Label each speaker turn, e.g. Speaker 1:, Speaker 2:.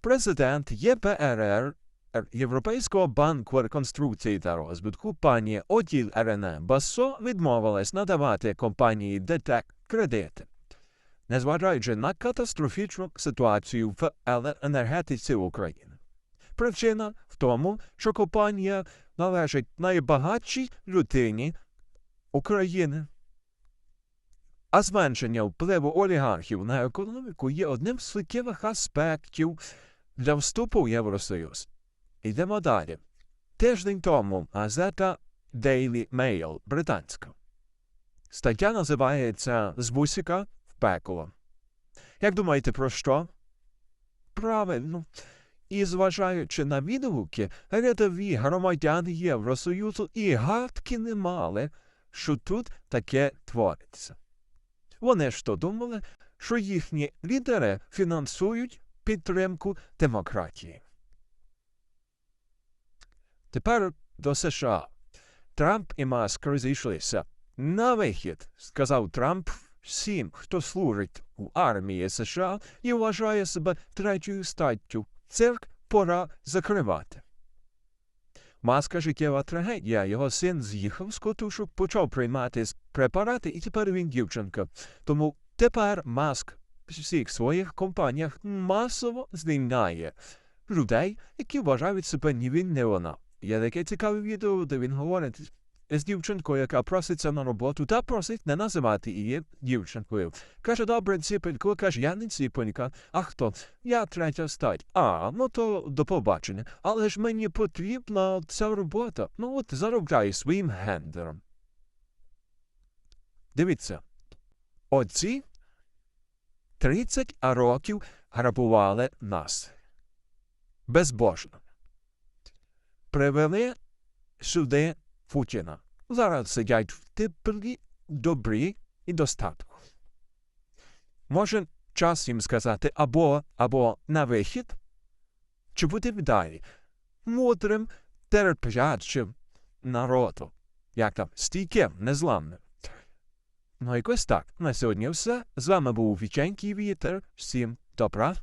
Speaker 1: Президент ЄПРР Європейського банку реконструкції та розвитку пані Отіль Ерене Басо відмовилась надавати компанії ДТЕК кредити. Незважаючи на катастрофічну ситуацію в енергетиці України. Причина в тому, що компанія належить найбагатшій людині України. А зменшення впливу олігархів на економіку є одним з суттєвих аспектів для вступу в Євросоюз. Йдемо далі. Тиждень тому газета Daily Mail британська. Стаття називається З бусика в пекло. Як думаєте, про що? Правильно. І зважаючи на відгуки, рядові громадяни Євросоюзу і гадки не мали, що тут таке твориться. Вони ж то думали, що їхні лідери фінансують підтримку демократії. Тепер до США. Трамп і Маск розійшлися. На вихід, сказав Трамп всім, хто служить у армії США і вважає себе третьою статтю. Цирк пора закривати. Маска життєва трагедія. Його син з'їхав з котушок, почав приймати препарати, і тепер він дівчинка. Тому тепер маск всіх своїх компаніях масово звільняє людей, які вважають себе ні він, не вона. Є таке цікаве відео, де він говорить з дівчинкою, яка проситься на роботу, та просить не називати її дівчинкою. Каже, добре, ціпелько, каже, я не ціпелька. А хто? Я третя стать. А, ну то до побачення. Але ж мені потрібна ця робота. Ну от заробляю своїм гендером. Дивіться. Оці 30 років грабували нас. Безбожно привели сюди Путіна. Зараз сидять в теплі, добрі і достатку. Може час їм сказати або або на вихід, чи бути далі мудрим, терплячим народу, як там стійким, незламним. Ну, якось так. На сьогодні все. З вами був Віченький Вітер. Всім добра.